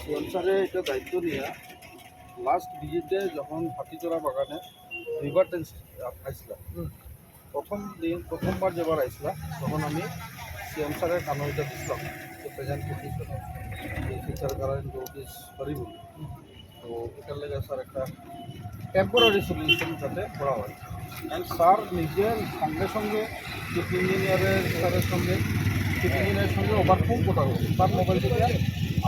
সিএমসারে এটা দায়িত্ব নিয়ে। লাস্ট ভিজিটে যখন হাতিচড়া বাগানে রিভার টেন্স আইসলাম প্রথম দিন প্রথমবার যেবার আইসলাম তখন আমি সিএমসারের কানইটা দিছিলাম যে present condition feature current notice করিব। তো এটার লেগে স্যার একটা টেম্পোরারি সলিউশন যাতে করা হয়। অ্যান্ড স্যার নিজের সঙ্গে সঙ্গে চিফ ইঞ্জিনিয়ারের স্যারের সঙ্গে চিফ ইঞ্জিনিয়ারের সঙ্গে ওভারফোন কথা বলছি তার মোবাইল থেকে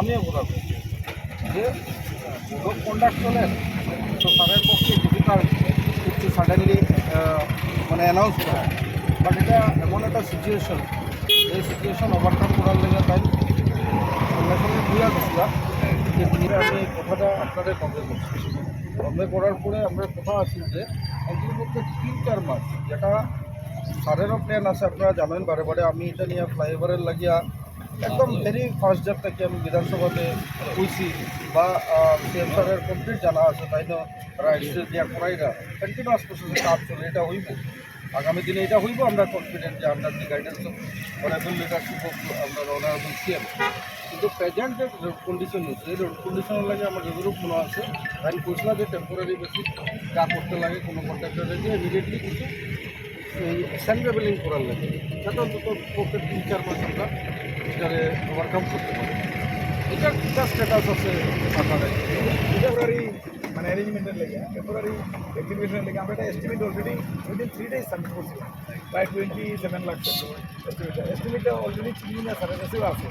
আমিও কথা বলছি যে রোড কন্ডাক্ট চলে তো স্যারের পক্ষে ডিফিকাল্ট কিছু সাডেনলি মানে অ্যানাউন্স করা বাট এটা এমন একটা সিচুয়েশন এই সিচুয়েশন ওভারকাম করার লেগে তাই সঙ্গে সঙ্গে বুঝা গেছিলাম যে দিয়ে আমি কথাটা আপনাদের কনভে করছি কনভে করার পরে আমরা কথা আছি যে মধ্যে তিন চার মাস যেটা স্যারেরও প্ল্যান আছে, আপনারা জানেন, বারে বারে আমি এটা নিয়ে ফ্লাইওভারের লাগিয়া একদম ভেরি ফার্স্ট জার থেকে আমি বিধানসভাতে কইছি বা সিএম স্যারের কমপ্লিট জানা আছে, তাই না রাইটস দিয়া করাইরা কন্টিনিউয়াস প্রসেসে কাজ চলে, এটা হইব। আগামী দিনে এটা হইব, আমরা কনফিডেন্ট যে আমরা যে guidance honourable leadership of honourable CM কিন্তু প্রেজেন্ট যে রোড কন্ডিশন হচ্ছে রোড কন্ডিশনের লাগে আমার যতটুকু মনে আছে, আমি কইছিলাম যে টেম্পোরারি বেসিস যা করতে লাগে, কোনো কন্ট্রাক্টরে যে ইমিডিয়েটলি কিছু স্যান্ড বিলিং করার লাগে। সেটা অন্তত পক্ষে তিন, চার মাস আমরা এটারে ওভারকাম করতে পারি। এটা এটা স্ট্যাটাস আছে আপনার টেম্পোরারি মানে অ্যারেঞ্জমেন্টের লেগে টেম্পোরারি এক্সিবিশনের লেগে আমরা একটা estimate already within three days submit করছিলাম প্রায় টোয়েন্টি সেভেন লাখ এস্টিমেটটা এস্টিমেটটা অলরেডি চিনি স্যারের কাছেও আছে।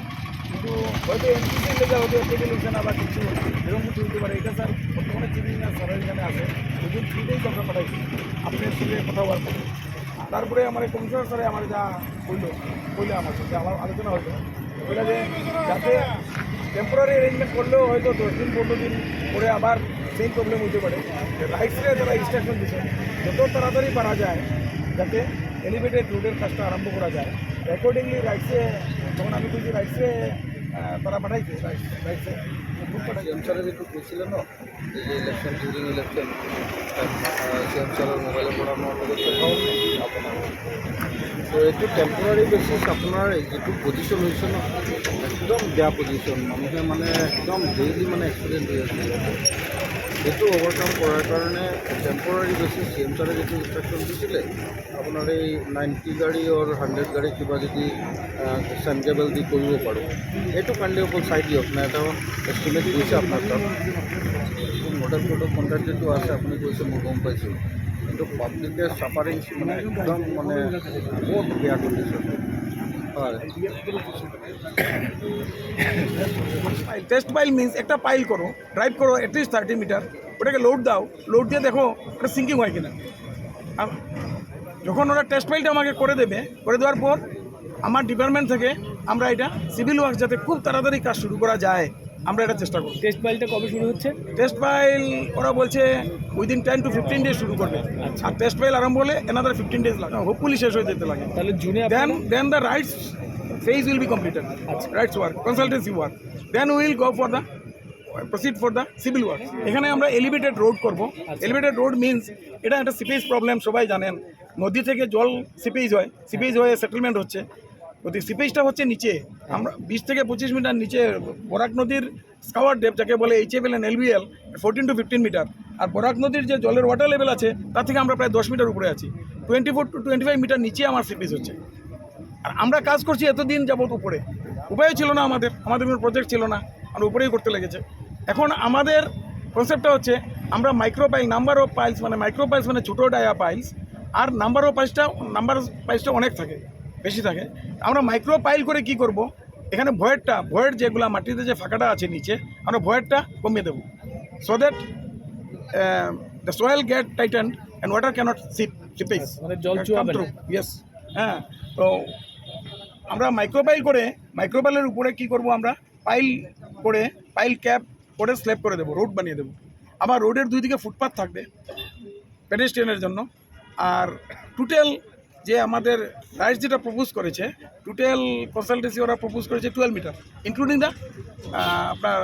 কিন্তু হয়তো এনপিসির লেগে হয়তো টেবিল হচ্ছে না বা কিছু এরকম কিছু হতে পারে। এটা স্যার বর্তমানে চিনি না স্যারের এখানে আছে। উইদিন থ্রি ডেজ আমরা পাঠাইছি। আপনার সঙ্গে কথা হওয়ার পরে তারপরে আমার কমিশনার স্যারে আমার যা বলল, বললে আমার সঙ্গে আমার আলোচনা হয়তো বলে যে যাতে টেম্পোরারি অ্যারেঞ্জমেন্ট করলেও হয়তো দশ দিন, পনেরো দিন পরে আবার সেই প্রবলেম হতে পারে। রাইটসে যারা ইনস্ট্রাকশন দিচ্ছেন যত তাড়াতাড়ি পারা যায়, যাতে এলিভেটেড রোডের কাজটা আরম্ভ করা যায়। অ্যাকর্ডিংলি রাইটসে যখন আমি বলছি রাইটসে তারা পাঠাইছে রাইটসে স্যারের একটু বলছিলেন না? এই যে ইলেকশন ডিউরিং ইলেকশন সিএম স্যারের মোবাইলে পড়ানো আপনার তো একটু টেম্পোরারি বেসিস আপোনাৰ যিটো পজিশ্যন হৈছে ন, একদম বেয়া পজিশ্যন মানুহে মানে একদম ডেইলি মানে এক্সিডেণ্ট হৈ আছে ইয়াতে সেইটো অভাৰকাম কৰাৰ কাৰণে টেম্পৰাৰী বেচিছ চি এম ছাৰে যিটো ইনষ্ট্ৰাকশ্যন দিছিলে আপোনাৰ এই নাইণ্টি গাড়ী অৰ হাণ্ড্ৰেড গাড়ী কিবা যদি চেঞ্জেবল দি কৰিব পাৰোঁ সেইটো কাৰণে অকল চাই দিয়ক না, এটা এষ্টিমেট গৈছে আপোনাৰ তাত মডেল প্ৰডাক্ট কণ্ট্ৰেক্ট যিটো আছে, আপুনি কৈছে মই গম পাইছোঁ। কিন্তু পাব্লিকে চাফাৰিং মানে একদম মানে বহুত বেয়া কণ্ডিশ্যন টেস্ট পাইল মিন্স একটা পাইল করো ড্রাইভ করো অ্যাটলিস্ট থার্টি মিটার ওটাকে লোড দাও লোড দিয়ে দেখো ওটা সিঙ্কিং হয় কিনা। যখন ওরা টেস্ট পাইলটা আমাকে করে দেবে, করে দেওয়ার পর আমার ডিপার্টমেন্ট থেকে আমরা এটা সিভিল ওয়ার্ক যাতে খুব তাড়াতাড়ি কাজ শুরু করা যায়। আমরা এটা চেষ্টা করব। টেস্ট ফাইলটা কবে শুরু হচ্ছে? টেস্ট ফাইল ওরা বলছে within ten to fifteen days শুরু করবে। আর টেস্ট ফাইল আরম্ভ হলে এনাদার ফিফটিন ডেজ লাগে। হোপফুলি শেষ হয়ে যেতে লাগে। তাহলে জুনে দেন then the rights phase will be completed rights work consultancy work then we will go for the proceed for the civil work এখানে আমরা এলিভেটেড রোড করব। এলিভেটেড রোড মিন্স এটা একটা সিপেজ প্রবলেম সবাই জানেন। নদী থেকে জল সিপেজ হয়। সিপেজ হয়ে সেটেলমেন্ট হচ্ছে। যদি সিপেজটা হচ্ছে নিচে। আমরা বিশ থেকে পঁচিশ মিটার নিচে বরাক নদীর স্কাওয়ার ডেপ যাকে বলে H F L and LBL fourteen to fifteen metre আর বরাক নদীর যে জলের ওয়াটার লেভেল আছে তার থেকে আমরা প্রায় দশ মিটার উপরে আছি। Twenty four to twenty five metre নিচে আমার সিপেজ হচ্ছে। আর আমরা কাজ করছি এতদিন যাবত উপরে। উপায় ছিল না আমাদের। আমাদের কোনো প্রজেক্ট ছিল না। আমরা উপরেই করতে লেগেছে। এখন আমাদের কনসেপ্টটা হচ্ছে আমরা micro pile number of piles মানে মাইক্রো পাইলস মানে ছোটো ডায়া পাইলস আর নাম্বার অফ পাইলসটা নাম্বার পাইলসটা অনেক থাকে। বেশি থাকে। আমরা মাইক্রো পাইল করে কি করব? এখানে ভয়েরটা ভয়ের যেগুলো মাটিতে যে ফাঁকাটা আছে নিচে আমরা ভয়েরটা কমিয়ে দেবো। So that the soil get tighten and water cannot seep seepage জল ইয়েস হ্যাঁ তো আমরা মাইক্রোপাইল করে মাইক্রোপাইলের উপরে কি করব আমরা? পাইল করে পাইল ক্যাপ করে স্ল্যাব করে দেবো রোড বানিয়ে দেবো। আবার রোডের দুই দিকে ফুটপাথ থাকবে পেডেস্ট্রিয়ানের জন্য। আর টোটাল যে আমাদের রাইটস যেটা প্রপোজ করেছে টোটাল কনসালটেন্সি ওরা প্রপোজ করেছে টুয়েলভ মিটার ইনক্লুডিং দ্য আপনার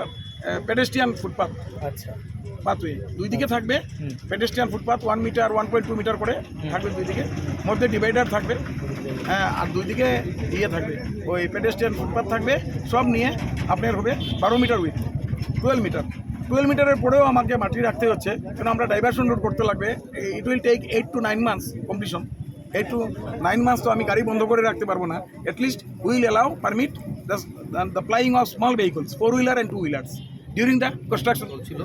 পেডেস্ট্রিয়ান ফুটপাথ আচ্ছা। পাথওয়ে দুই দিকে থাকবে pedestrian footpath one metre one point two metre করে থাকবে দুই দিকে। মধ্যে ডিভাইডার থাকবে হ্যাঁ আর দুই দিকে ইয়ে থাকবে। ওই পেডেস্ট্রিয়ান ফুটপাথ থাকবে সব নিয়ে আপনার হবে বারো metre with twelve metre twelve মিটারের পরেও আমাকে মাটি রাখতে হচ্ছে কারণ আমরা ডাইভারশন রোড করতে লাগবে it will take eight to nine months completion eight to nine months তো আমি গাড়ি বন্ধ করে রাখতে পারব না। At least will allow permit the flying of small vehicles four wheeler and two wheelers during the construction চলছিল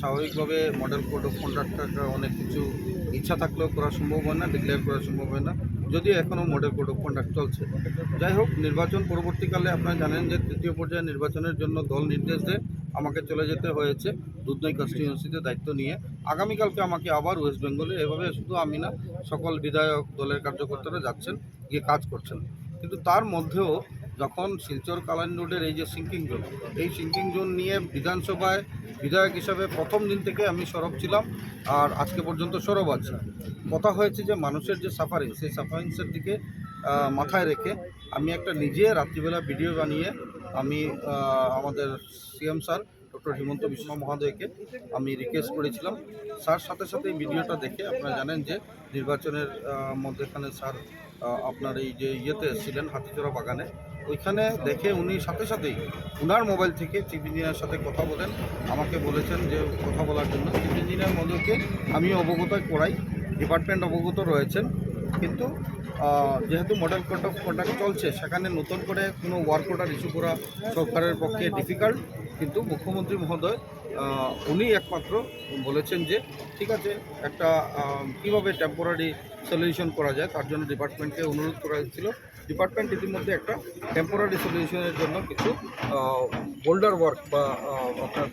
স্বাভাবিকভাবে মডেল কোড অফ কন্ডাক্টটা অনেক কিছু ইচ্ছা থাকলেও করা সম্ভব হয় না ডিক্লেয়ার করা সম্ভব হয় না। যদিও এখনও মডেল কোড অফ কন্ডাক্ট চলছে। যাই হোক, নির্বাচন পরবর্তীকালে আপনারা জানেন যে তৃতীয় পর্যায়ে নির্বাচনের জন্য দল নির্দেশ দেয়। আমাকে চলে যেতে হয়েছে দুধনৈ কনস্টিটিউন্সিতে দায়িত্ব নিয়ে। আগামীকালকে আমাকে আবার ওয়েস্ট বেঙ্গলে এভাবে শুধু আমি না, সকল বিধায়ক দলের কার্যকর্তারা যাচ্ছেন, গিয়ে কাজ করছেন। কিন্তু তার মধ্যেও যখন শিলচর কালান রোডের এই যে সিঙ্কিং জোন এই সিঙ্কিং জোন নিয়ে বিধানসভায় বিধায়ক হিসাবে প্রথম দিন থেকে আমি সরব ছিলাম, আর আজকে পর্যন্ত সরব আছি। কথা হয়েছে যে মানুষের যে সাফারিং সেই সাফারিংসের দিকে মাথায় রেখে আমি একটা নিজে রাত্রিবেলা ভিডিও বানিয়ে আমি আমাদের CM sir, doctor Himanta Biswa মহোদয়কে আমি রিকোয়েস্ট করেছিলাম। স্যার, সাথে সাথে ভিডিওটা দেখে আপনারা জানেন যে নির্বাচনের মধ্যেখানে স্যার আপনার এই যে ইয়েতে এসেছিলেন, হাতিচোরা বাগানে। ওইখানে দেখে উনি সাথে সাথেই উনার মোবাইল থেকে চিফ ইঞ্জিনিয়ার সাথে কথা বলেন। আমাকে বলেছেন যে কথা বলার জন্য। চিফ ইঞ্জিনিয়ার মধ্যে আমি অবগত করাই। ডিপার্টমেন্ট অবগত রয়েছেন। কিন্তু যেহেতু মডেল কোড অফ কন্ডাক্ট চলছে, সেখানে নতুন করে কোনো ওয়ার্ক অর্ডার ইস্যু করা সরকারের পক্ষে ডিফিকাল্ট কিন্তু মুখ্যমন্ত্রী মহোদয় উনি একমাত্র বলেছেন যে, ঠিক আছে, একটা কীভাবে টেম্পোরারি সলিউশন করা যায়, তার জন্য ডিপার্টমেন্টকে অনুরোধ করা হয়েছিল। ডিপার্টমেন্ট ইতিমধ্যে একটা টেম্পোরারি সলিউশনের জন্য কিছু বোল্ডার ওয়ার্ক বা আপনার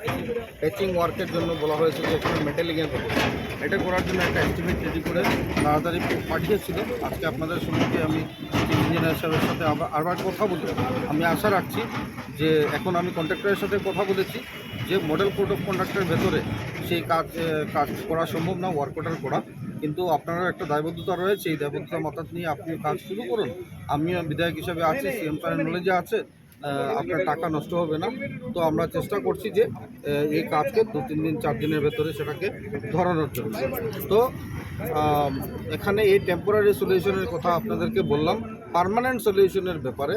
প্যাচিং ওয়ার্কের জন্য বলা হয়েছে যে, এখানে মেটালিংয়ের ব্যবস্থা। এটা করার জন্য একটা এস্টিমেট রেডি করে তাড়াতাড়ি পাঠিয়েছিল। আজকে আপনাদের সঙ্গে আমি ইঞ্জিনিয়ার সাহেবের সাথে আবার আবার কথা বলি আমি আশা রাখছি যে এখন আমি কন্ট্রাক্টরের সাথে কথা বলেছি, যে মডেল কোড অফ কন্ডাক্টের ভেতরে সেই কাজ কাজ করা সম্ভব না ওয়ার্ক অর্ডার করা। কিন্তু আপনারও একটা দায়বদ্ধতা রয়েছে, এই দায়বদ্ধতা মাথায় নিয়ে আপনি কাজ শুরু করুন। আমিও বিধায়ক হিসাবে আছি সিএম স্যারের নলেজে আছে আপনার টাকা নষ্ট হবে না। তো আমরা চেষ্টা করছি যে এই কাজকে দু, তিন দিন, চার দিনের ভেতরে সেটাকে ধরানোর জন্য। তো এখানে এই টেম্পোরারি সলিউশনের কথা আপনাদেরকে বললাম। পার্মানেন্ট সলিউশনের ব্যাপারে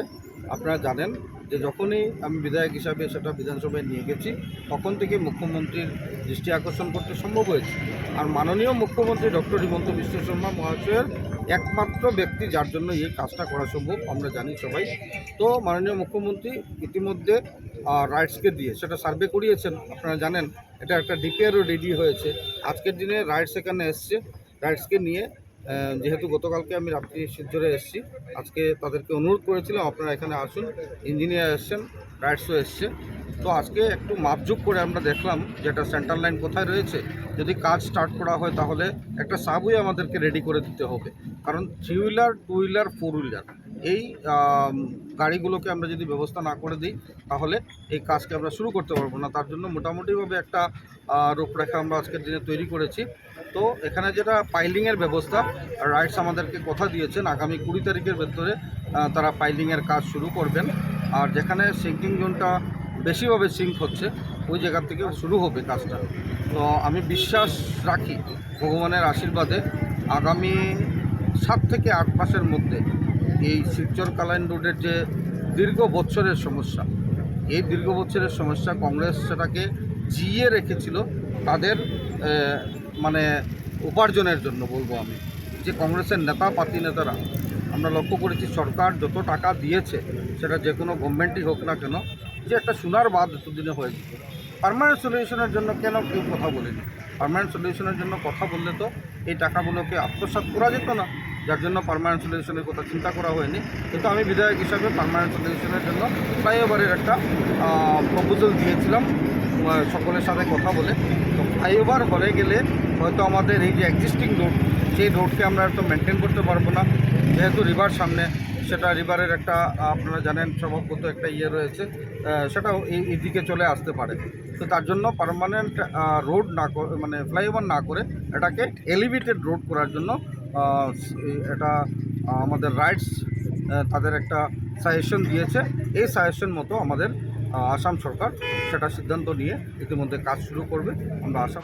আপনারা জানেন যে যখনই আমি বিধায়ক হিসাবে সেটা বিধানসভায় নিয়ে গেছি, তখন থেকে মুখ্যমন্ত্রীর দৃষ্টি আকর্ষণ করতে সম্ভব হয়েছে। আর মাননীয় মুখ্যমন্ত্রী ডক্টর হিমন্ত বিশ্ব শর্মা মহাশয়ের একমাত্র ব্যক্তি যার জন্য এই কাজটা করা সম্ভব, আমরা জানি সবাই। তো মাননীয় মুখ্যমন্ত্রী ইতিমধ্যে রাইটসকে দিয়ে সেটা সার্ভে করিয়েছেন, আপনারা জানেন, এটা একটা ডিপিআরও রেডি হয়েছে। আজকের দিনে রাইটস এখানে এসছে রাইটসকে নিয়ে যেহেতু গতকালকে আমি রাত্রি শিলচরে এসেছি, আজকে তাদেরকে অনুরোধ করেছিলাম, আপনারা এখানে আসুন, ইঞ্জিনিয়ার এসছেন রাইটসও এসছে। তো আজকে একটু মাপজুপ করে আমরা দেখলাম যেটা একটা সেন্টার লাইন কোথায় রয়েছে। যদি কাজ স্টার্ট করা হয় তাহলে একটা সাবওয়ে আমাদেরকে রেডি করে দিতে হবে। কারণ three wheeler, two wheeler, four wheeler. এই গাড়িগুলোকে আমরা যদি ব্যবস্থা না করে দিই, তাহলে এই কাজকে আমরা শুরু করতে পারব না। তার জন্য মোটামুটিভাবে একটা রূপরেখা আমরা আজকের দিনে তৈরি করেছি। তো এখানে যেটা পাইলিংয়ের ব্যবস্থা, রাইটস আমাদেরকে কথা দিয়েছেন, আগামী কুড়ি তারিখের ভেতরে তারা পাইলিংয়ের কাজ শুরু করবেন। আর যেখানে সিঙ্কিং জোনটা বেশিভাবে সিঙ্ক হচ্ছে, ওই জায়গা থেকে শুরু হবে কাজটা। তো আমি বিশ্বাস রাখি, ভগবানের আশীর্বাদে আগামী সাত থেকে আট মাসের মধ্যে এই শিবচর কালাইন রোডের যে দীর্ঘ বছরের সমস্যা, এই দীর্ঘ বছরের সমস্যা কংগ্রেস সেটাকে জিয়ে রেখেছিল তাদের মানে উপার্জনের জন্য বলব আমি। যে কংগ্রেসের নেতা পাতি নেতারা, আমরা লক্ষ্য করেছি সরকার যত টাকা দিয়েছে, সেটা যে কোনো গভর্নমেন্টই হোক না কেন, যে একটা সোনার বাদ এতদিনে হয়ে যেত পারমানেন্ট সলিউশনের জন্য কেন কেউ কথা বলেনি? পারমানেন্ট সলিউশনের জন্য কথা বললে তো এই টাকাগুলোকে আত্মসাৎ করা যেত না। যার জন্য পারমানেন্ট সলিউশনের কথা চিন্তা করা হয়নি। কিন্তু আমি বিধায়ক হিসাবে পারমানেন্ট সলিউশনের জন্য ফ্লাইওভারের একটা প্রপোজাল দিয়েছিলাম। সকলের সাথে কথা বলে। তো ফ্লাইওভার হয়ে গেলে হয়তো আমাদের এই যে এক্সিস্টিং রোড সেই রোডকে আমরা একটু মেনটেন করতে পারব না। যেহেতু রিভার সামনে, সেটা রিভারের একটা আপনারা জানেন, স্বভাবগত একটা ইয়ে রয়েছে। সেটাও এই এদিকে চলে আসতে পারে। তো তার জন্য পারমানেন্ট রোড না মানে ফ্লাইওভার না করে এটাকে এলিভেটেড রোড করার জন্য এটা আমাদের রাইটস তাদের একটা সাজেশন দিয়েছে। এই সাজেশন মতো আমাদের আসাম সরকার সেটা সিদ্ধান্ত নিয়ে ইতিমধ্যে কাজ শুরু করবে। আমরা আশা